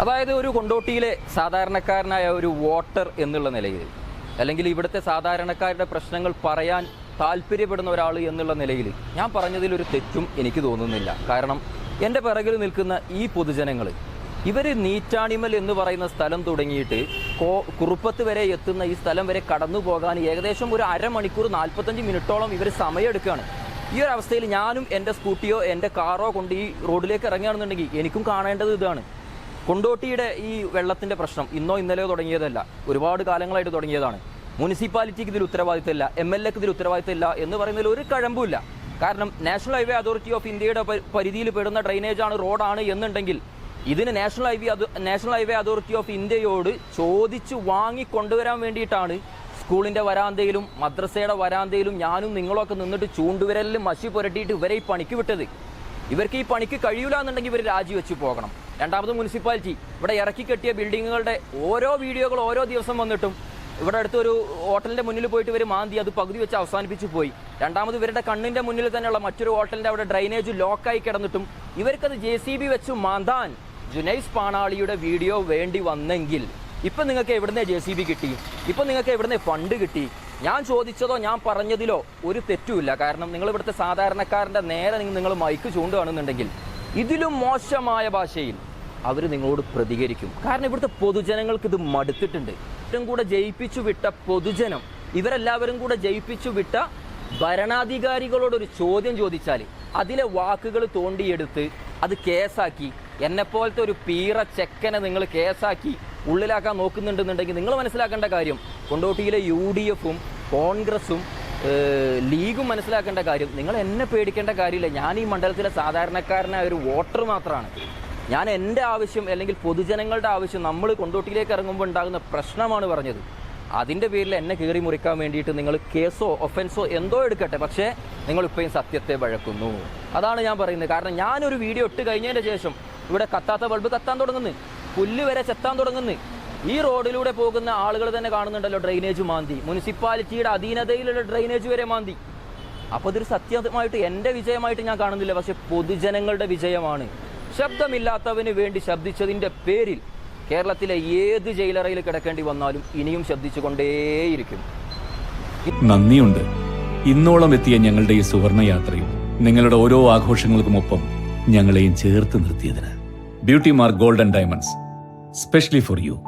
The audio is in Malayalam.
അതായത് ഒരു കൊണ്ടോട്ടിയിലെ സാധാരണക്കാരനായ ഒരു വോട്ടർ എന്നുള്ള നിലയിൽ അല്ലെങ്കിൽ ഇവിടുത്തെ സാധാരണക്കാരുടെ പ്രശ്നങ്ങൾ പറയാൻ താല്പര്യപ്പെടുന്ന ഒരാൾ എന്നുള്ള നിലയിൽ ഞാൻ പറഞ്ഞതിൽ ഒരു തെറ്റും എനിക്ക് തോന്നുന്നില്ല. കാരണം എന്റെ പിറകിൽ നിൽക്കുന്ന ഈ പൊതുജനങ്ങൾ ഇവർ നീറ്റാണിമൽ എന്ന് പറയുന്ന സ്ഥലം തുടങ്ങിയിട്ട് കോ കുറുപ്പത്ത് വരെ എത്തുന്ന ഈ സ്ഥലം വരെ കടന്നു പോകാൻ ഏകദേശം ഒരു അരമണിക്കൂർ നാൽപ്പത്തഞ്ച് മിനിറ്റോളം ഇവർ സമയമെടുക്കുകയാണ്. ഈ ഒരു അവസ്ഥയിൽ ഞാനും എന്റെ സ്കൂട്ടിയോ എന്റെ കാറോ കൊണ്ട് ഈ റോഡിലേക്ക് ഇറങ്ങുകയാണെന്നുണ്ടെങ്കിൽ എനിക്കും കാണേണ്ടത് ഇതാണ്. കൊണ്ടോട്ടിയുടെ ഈ വെള്ളത്തിന്റെ പ്രശ്നം ഇന്നോ ഇന്നലെയോ തുടങ്ങിയതല്ല. ഒരുപാട് കാലങ്ങളായിട്ട് തുടങ്ങിയതാണ്. മുനിസിപ്പാലിറ്റിക്ക് ഇതിൽ ഉത്തരവാദിത്തമില്ല എം എൽ എക്ക് ഇതിൽ ഉത്തരവാദിത്തമില്ല എന്ന് പറയുന്നതിൽ ഒരു കഴമ്പുമില്ല. കാരണം നാഷണൽ ഹൈവേ അതോറിറ്റി ഓഫ് ഇന്ത്യയുടെ പരിധിയിൽ പെടുന്ന ഡ്രൈനേജ് ആണ് റോഡാണ് എന്നുണ്ടെങ്കിൽ ഇതിന് national highway national highway authority of ഇന്ത്യയോട് ചോദിച്ചു വാങ്ങി കൊണ്ടുവരാൻ വേണ്ടിയിട്ടാണ് സ്കൂളിന്റെ വരാന്തയിലും മദ്രസയുടെ വരാന്തയിലും ഞാനും നിങ്ങളൊക്കെ നിന്നിട്ട് ചൂണ്ടുവിരലിൽ മഷി പുരട്ടിയിട്ട് ഇവരെ ഈ പണിക്ക് വിട്ടത്. ഇവർക്ക് ഈ പണിക്ക് കഴിയൂല എന്നുണ്ടെങ്കിൽ ഇവർ രാജിവെച്ച് പോകണം. രണ്ടാമത് മുനിസിപ്പാലിറ്റി. ഇവിടെ ഇറക്കി കെട്ടിയ ബിൽഡിങ്ങുകളുടെ ഓരോ വീഡിയോകൾ ഓരോ ദിവസം വന്നിട്ടും ഇവിടെ അടുത്തൊരു ഹോട്ടലിന്റെ മുന്നിൽ പോയിട്ട് ഇവർ മാന്തി അത് പകുതി വെച്ച് അവസാനിപ്പിച്ച് പോയി. രണ്ടാമത് ഇവരുടെ കണ്ണിന്റെ മുന്നിൽ തന്നെയുള്ള മറ്റൊരു ഹോട്ടലിന്റെ അവിടെ ഡ്രൈനേജ് ലോക്കായി കിടന്നിട്ടും ഇവർക്കത് ജെ സി ബി വെച്ച് മാന്താൻ ജുനൈസ് പാണാളിയുടെ വീഡിയോ വേണ്ടി വന്നെങ്കിൽ ഇപ്പം നിങ്ങൾക്ക് എവിടുന്ന ജെ സി ബി കിട്ടി? ഇപ്പം നിങ്ങൾക്ക് എവിടുന്ന ഫണ്ട് കിട്ടി? ഞാൻ ചോദിച്ചതോ ഞാൻ പറഞ്ഞതിലോ ഒരു തെറ്റുമില്ല. കാരണം നിങ്ങൾ ഇവിടുത്തെ സാധാരണക്കാരന്റെ നേരെ നിങ്ങൾ മൈക്ക് ചൂണ്ടുകയാണെന്നുണ്ടെങ്കിൽ ഇതിലും മോശമായ ഭാഷയിൽ അവർ നിങ്ങളോട് പ്രതികരിക്കും. കാരണം ഇവിടുത്തെ പൊതുജനങ്ങൾക്ക് ഇത് മടുത്തിട്ടുണ്ട്. ഏറ്റവും കൂടെ ജയിപ്പിച്ചു വിട്ട പൊതുജനം ഇവരെല്ലാവരും കൂടെ ജയിപ്പിച്ചു വിട്ട ഭരണാധികാരികളോടൊരു ചോദ്യം ചോദിച്ചാൽ അതിലെ വാക്കുകൾ തോണ്ടിയെടുത്ത് അത് കേസാക്കി. എന്നെപ്പോലത്തെ ഒരു പീറ ചെക്കനെ നിങ്ങൾ കേസാക്കി ഉള്ളിലാക്കാൻ നോക്കുന്നുണ്ടെന്നുണ്ടെങ്കിൽ നിങ്ങൾ മനസ്സിലാക്കേണ്ട കാര്യം കൊണ്ടോട്ടിയിലെ യു ഡി എഫും കോൺഗ്രസും ലീഗും മനസ്സിലാക്കേണ്ട കാര്യം നിങ്ങൾ എന്നെ പേടിക്കേണ്ട കാര്യമില്ല. ഞാൻ ഈ മണ്ഡലത്തിലെ സാധാരണക്കാരനായ ഒരു വോട്ടർ മാത്രമാണ്. ഞാൻ എന്റെ ആവശ്യം അല്ലെങ്കിൽ പൊതുജനങ്ങളുടെ ആവശ്യം നമ്മൾ കൊണ്ടോട്ടിയിലേക്ക് ഇറങ്ങുമ്പോൾ ഉണ്ടാകുന്ന പ്രശ്നമാണ് പറഞ്ഞത്. അതിന്റെ പേരിൽ എന്നെ കീറി മുറിക്കാൻ വേണ്ടിയിട്ട് നിങ്ങൾ കേസോ ഒഫൻസോ എന്തോ എടുക്കട്ടെ. പക്ഷേ നിങ്ങൾ ഇപ്പോഴും സത്യത്തെ വഴക്കുന്നു. അതാണ് ഞാൻ പറയുന്നത്. കാരണം ഞാനൊരു വീഡിയോ ഇട്ട് കഴിഞ്ഞതിന്റെ ശേഷം ഇവിടെ കത്താത്ത ബൾബ് കത്താൻ തുടങ്ങുന്നു. പുല്ല് വരെ ചെത്താൻ തുടങ്ങുന്നു. ഈ റോഡിലൂടെ പോകുന്ന ആളുകൾ തന്നെ കാണുന്നുണ്ടല്ലോ ഡ്രെയിനേജ് മാന്തി. മുനിസിപ്പാലിറ്റിയുടെ അധീനതയിലുള്ള ഡ്രെയിനേജ് വരെ മാന്തി. അപ്പോൾ ഇതൊരു സത്യമായിട്ട് എന്റെ വിജയമായിട്ട് ഞാൻ കാണുന്നില്ല. പക്ഷേ പൊതുജനങ്ങളുടെ വിജയമാണ്. ശബ്ദമില്ലാത്തവന് വേണ്ടി ശബ്ദിച്ചതിന്റെ പേരിൽ കേരളത്തിലെ ഏത് ജയിലറയിൽ കിടക്കേണ്ടി വന്നാലും ഇനിയും ശബ്ദിച്ചുകൊണ്ടേയിരിക്കും. നന്ദിയുണ്ട്. ഇന്നോളം എത്തിയ ഞങ്ങളുടെ ഈ സുവർണ യാത്രയും നിങ്ങളുടെ ഓരോ ആഘോഷങ്ങൾക്കുമൊപ്പം ഞങ്ങളെയും ചേർത്ത് നിർത്തിയതിന്. Beauty mark golden diamonds. Specially for you.